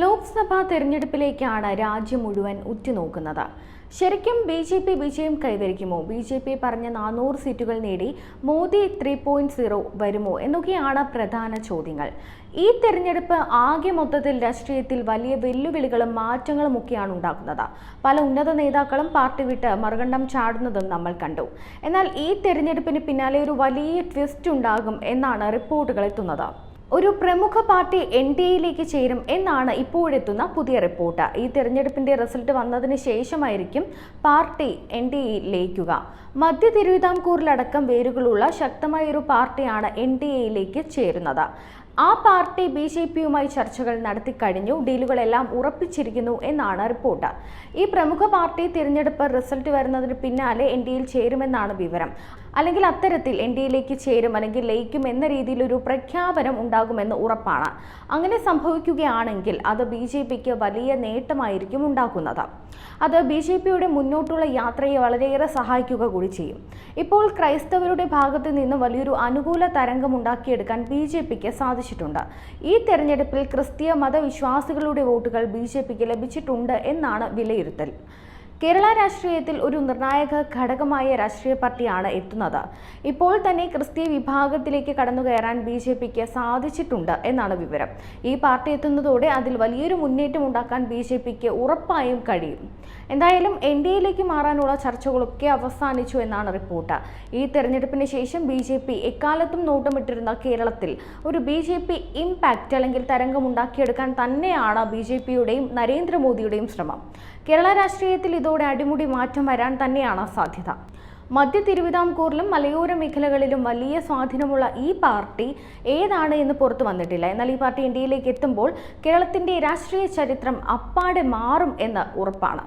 ലോക്സഭാ തെരഞ്ഞെടുപ്പിലേക്കാണ് രാജ്യം മുഴുവൻ ഉറ്റുനോക്കുന്നത്. ശരിക്കും ബി ജെ പി വിജയം കൈവരിക്കുമോ? ബി ജെ പി പറഞ്ഞ നാനൂറ് സീറ്റുകൾ നേടി മോദി ത്രീ പോയിന്റ് സീറോ വരുമോ? എന്നൊക്കെയാണ് പ്രധാന ചോദ്യങ്ങൾ. ഈ തെരഞ്ഞെടുപ്പ് ആകെ മൊത്തത്തിൽ രാഷ്ട്രീയത്തിൽ വലിയ വെല്ലുവിളികളും മാറ്റങ്ങളും ഒക്കെയാണ് ഉണ്ടാക്കുന്നത്. പല ഉന്നത നേതാക്കളും പാർട്ടി വിട്ട് മറുകണ്ഠം ചാടുന്നതും നമ്മൾ കണ്ടു. എന്നാൽ ഈ തെരഞ്ഞെടുപ്പിന് പിന്നാലെ ഒരു വലിയ ട്വിസ്റ്റ് ഉണ്ടാകും എന്നാണ് റിപ്പോർട്ടുകൾ എത്തുന്നത്. ഒരു പ്രമുഖ പാർട്ടി എൻ ഡി എയിലേക്ക് ചേരും എന്നാണ് ഇപ്പോഴെത്തുന്ന പുതിയ റിപ്പോർട്ട്. ഈ തെരഞ്ഞെടുപ്പിന്റെ റിസൾട്ട് വന്നതിന് ശേഷമായിരിക്കും പാർട്ടി എൻ ഡി എയിൽ ലയിക്കുക മധ്യ തിരുവിതാംകൂറിലടക്കം വേരുകളുള്ള ശക്തമായ ഒരു പാർട്ടിയാണ് എൻ ഡി എയിലേക്ക് ചേരുന്നത്. ആ പാർട്ടി ബി ജെ പിയുമായി ചർച്ചകൾ നടത്തിക്കഴിഞ്ഞു ഡീലുകളെല്ലാം ഉറപ്പിച്ചിരിക്കുന്നു എന്നാണ് റിപ്പോർട്ട്. ഈ പ്രമുഖ പാർട്ടി തിരഞ്ഞെടുപ്പ് റിസൾട്ട് വരുന്നതിന് പിന്നാലെ എൻ ഡി ചേരുമെന്നാണ് വിവരം. അല്ലെങ്കിൽ അത്തരത്തിൽ എൻ ഡി എയിലേക്ക് ചേരും അല്ലെങ്കിൽ ലയിക്കും എന്ന രീതിയിൽ ഒരു പ്രഖ്യാപനം ഉണ്ടാകുമെന്ന് ഉറപ്പാണ്. അങ്ങനെ സംഭവിക്കുകയാണെങ്കിൽ അത് ബി വലിയ നേട്ടമായിരിക്കും ഉണ്ടാക്കുന്നത്. അത് ബി ജെ പിയുടെ മുന്നോട്ടുള്ള യാത്രയെ വളരെയേറെ സഹായിക്കുക കൂടി ചെയ്യും. ഇപ്പോൾ ക്രൈസ്തവരുടെ ഭാഗത്ത് നിന്ന് വലിയൊരു അനുകൂല തരംഗം ഉണ്ടാക്കിയെടുക്കാൻ ബി ജെ പിക്ക് സാധിച്ചിട്ടുണ്ട്. ഈ തെരഞ്ഞെടുപ്പിൽ ക്രിസ്തീയ മതവിശ്വാസികളുടെ വോട്ടുകൾ ബി ജെ പിക്ക് ലഭിച്ചിട്ടുണ്ട് എന്നാണ് വിലയിരുത്തൽ. കേരള രാഷ്ട്രീയത്തിൽ ഒരു നിർണായക ഘടകമായ രാഷ്ട്രീയ പാർട്ടിയാണ് എത്തുന്നത്. ഇപ്പോൾ തന്നെ ക്രിസ്തീയ വിഭാഗത്തിലേക്ക് കടന്നു കയറാൻ ബി ജെ പിക്ക് സാധിച്ചിട്ടുണ്ട് എന്നാണ് വിവരം. ഈ പാർട്ടി എത്തുന്നതോടെ അതിൽ വലിയൊരു മുന്നേറ്റം ഉണ്ടാക്കാൻ ബി ജെ പിക്ക് ഉറപ്പായും കഴിയും. എന്തായാലും എൻ ഡി എയിലേക്ക് മാറാനുള്ള ചർച്ചകളൊക്കെ അവസാനിച്ചു എന്നാണ് റിപ്പോർട്ട്. ഈ തെരഞ്ഞെടുപ്പിന് ശേഷം ബി ജെ പി എക്കാലത്തും നോട്ടമിട്ടിരുന്ന കേരളത്തിൽ ഒരു ബി ജെ പി ഇമ്പാക്റ്റ് അല്ലെങ്കിൽ തരംഗം ഉണ്ടാക്കിയെടുക്കാൻ തന്നെയാണ് ബി ജെ പിയുടെയും നരേന്ദ്രമോദിയുടെയും ശ്രമം. കേരള രാഷ്ട്രീയത്തിൽ ഇതോടെ അടിമുടി മാറ്റം വരാൻ തന്നെയാണ് സാധ്യത. മധ്യ തിരുവിതാംകൂറിലും മലയോര മേഖലകളിലും വലിയ സ്വാധീനമുള്ള ഈ പാർട്ടി ഏതാണ് എന്ന് പുറത്തു വന്നിട്ടില്ല. എന്നാൽ ഈ പാർട്ടി ഇന്ത്യയിലേക്ക് എത്തുമ്പോൾ കേരളത്തിന്റെ രാഷ്ട്രീയ ചരിത്രം അപ്പാടെ മാറും എന്ന് ഉറപ്പാണ്.